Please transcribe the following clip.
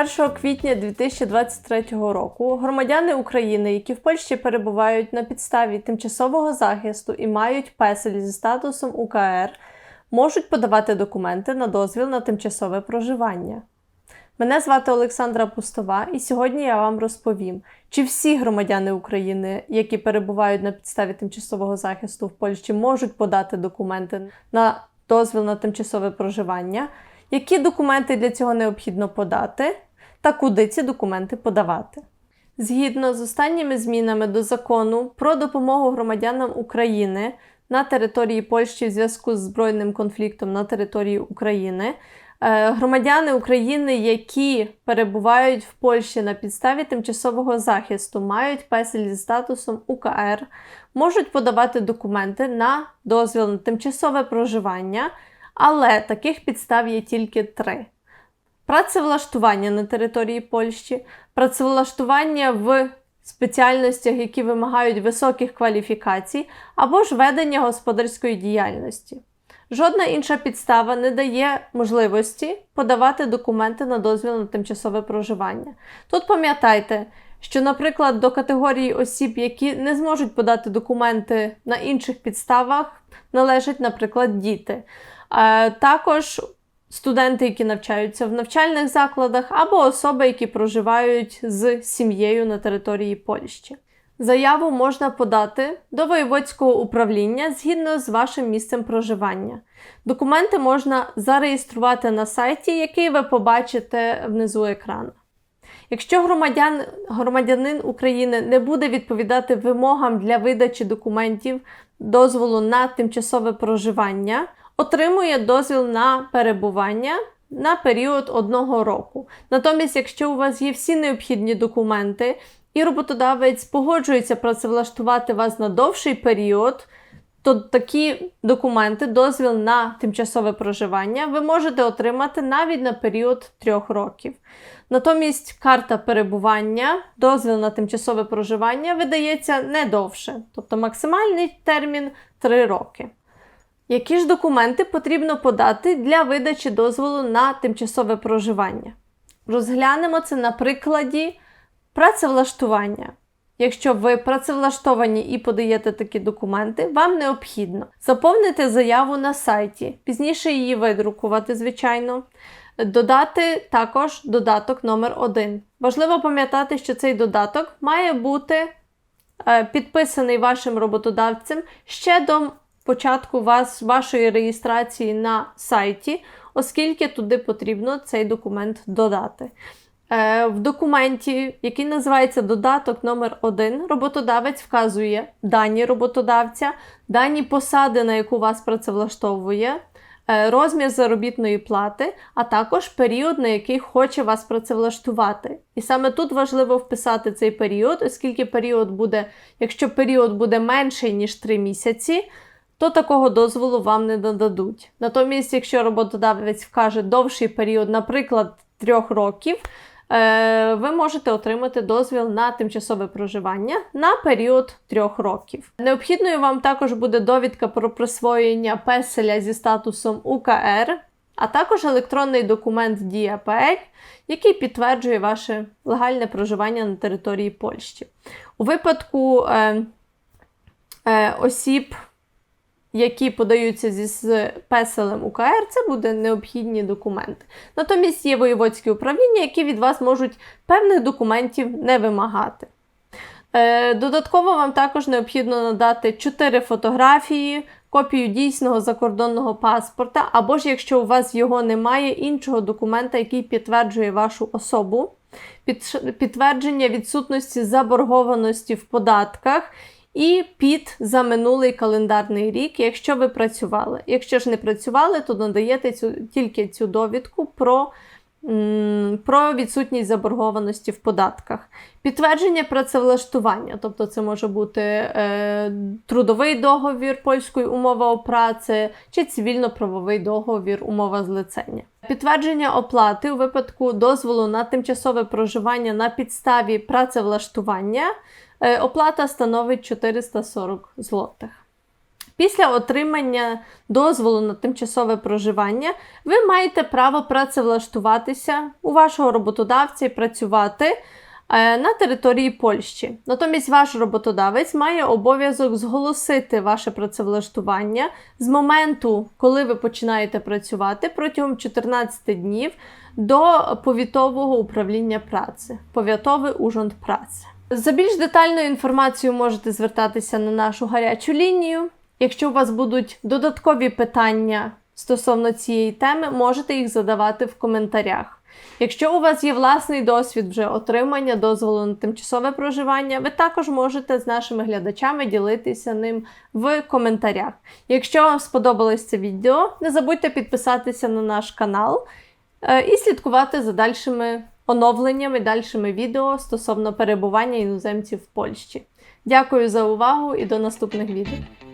1 квітня 2023 року громадяни України, які в Польщі перебувають на підставі тимчасового захисту і мають песель зі статусом УКР, можуть подавати документи на дозвіл на тимчасове проживання. Мене звати Олександра Пустова, і сьогодні я вам розповім, чи всі громадяни України, які перебувають на підставі тимчасового захисту в Польщі, можуть подати документи на дозвіл на тимчасове проживання, які документи для цього необхідно подати, та куди ці документи подавати. Згідно з останніми змінами до закону про допомогу громадянам України на території Польщі в зв'язку з збройним конфліктом на території України, е, громадяни України, які перебувають в Польщі на підставі тимчасового захисту, мають песель зі статусом УКР, можуть подавати документи на дозвіл на тимчасове проживання, але таких підстав є тільки три. Працевлаштування на території Польщі, працевлаштування в спеціальностях, які вимагають високих кваліфікацій, або ж ведення господарської діяльності. Жодна інша підстава не дає можливості подавати документи на дозвіл на тимчасове проживання. Тут пам'ятайте, що, наприклад, до категорії осіб, які не зможуть подати документи на інших підставах, належать, наприклад, діти. Е, Також студенти, які навчаються в навчальних закладах, або особи, які проживають з сім'єю на території Польщі. Заяву можна подати до воєводського управління згідно з вашим місцем проживання. Документи можна зареєструвати на сайті, який ви побачите внизу екрану. Якщо громадян, громадянин України не буде відповідати вимогам для видачі документів дозволу на тимчасове проживання, отримує дозвіл на перебування на період одного року. Натомість, якщо у вас є всі необхідні документи, і роботодавець погоджується працевлаштувати вас на довший період, то такі документи, дозвіл на тимчасове проживання, ви можете отримати навіть на період трьох років. Натомість карта перебування, дозвіл на тимчасове проживання видається не довше, тобто максимальний термін 3 роки. Які ж документи потрібно подати для видачі дозволу на тимчасове проживання? Розглянемо це на прикладі працевлаштування. Якщо ви працевлаштовані і подаєте такі документи, вам необхідно заповнити заяву на сайті, пізніше її видрукувати, звичайно. Додати також додаток номер 1 Важливо пам'ятати, що цей додаток має бути е, підписаний вашим роботодавцем ще до початку вас, вашої реєстрації на сайті, оскільки туди потрібно цей документ додати. Е, В документі, який називається додаток номер 1 роботодавець вказує дані роботодавця, дані посади, на яку вас працевлаштовує, е, розмір заробітної плати, а також період, на який хоче вас працевлаштувати. І саме тут важливо вписати цей період, оскільки період буде, якщо період буде менший, ніж 3 місяці, то такого дозволу вам не нададуть. Натомість, якщо роботодавець вкаже довший період, наприклад, 3 років, е, ви можете отримати дозвіл на тимчасове проживання на період 3 років. Необхідною вам також буде довідка про присвоєння песеля зі статусом УКР, а також електронний документ ДІАПЛ, який підтверджує ваше легальне проживання на території Польщі. У випадку е, е, осіб, які подаються зі песелем УКР, це буде необхідні документи. Натомість є воєводські управління, які від вас можуть певних документів не вимагати. Е, Додатково вам також необхідно надати 4 фотографії, копію дійсного закордонного паспорта, або ж якщо у вас його немає, іншого документа, який підтверджує вашу особу, підтвердження відсутності заборгованості в податках і під за минулий календарний рік, якщо ви працювали. Якщо ж не працювали, то надаєте цю, тільки цю довідку про, про відсутність заборгованості в податках. Підтвердження працевлаштування, тобто це може бути е, трудовий договір польською умова о праці чи цивільно-правовий договір умова злицення. Підтвердження оплати у випадку дозволу на тимчасове проживання на підставі працевлаштування. Е, Оплата становить 440 злотих. Після отримання дозволу на тимчасове проживання ви маєте право працевлаштуватися у вашого роботодавця і працювати е, на території Польщі. Натомість ваш роботодавець має обов'язок зголосити ваше працевлаштування з моменту, коли ви починаєте працювати протягом 14 днів до повітового управління праці, повітовий ужонт праці. За більш детальною інформацією можете звертатися на нашу гарячу лінію. Якщо у вас будуть додаткові питання стосовно цієї теми, можете їх задавати в коментарях. Якщо у вас є власний досвід вже отримання дозволу на тимчасове проживання, ви також можете з нашими глядачами ділитися ним в коментарях. Якщо вам сподобалось це відео, не забудьте підписатися на наш канал е, і слідкувати за дальшими оновленнями, дальшими відео стосовно перебування іноземців в Польщі. Дякую за увагу і до наступних відео.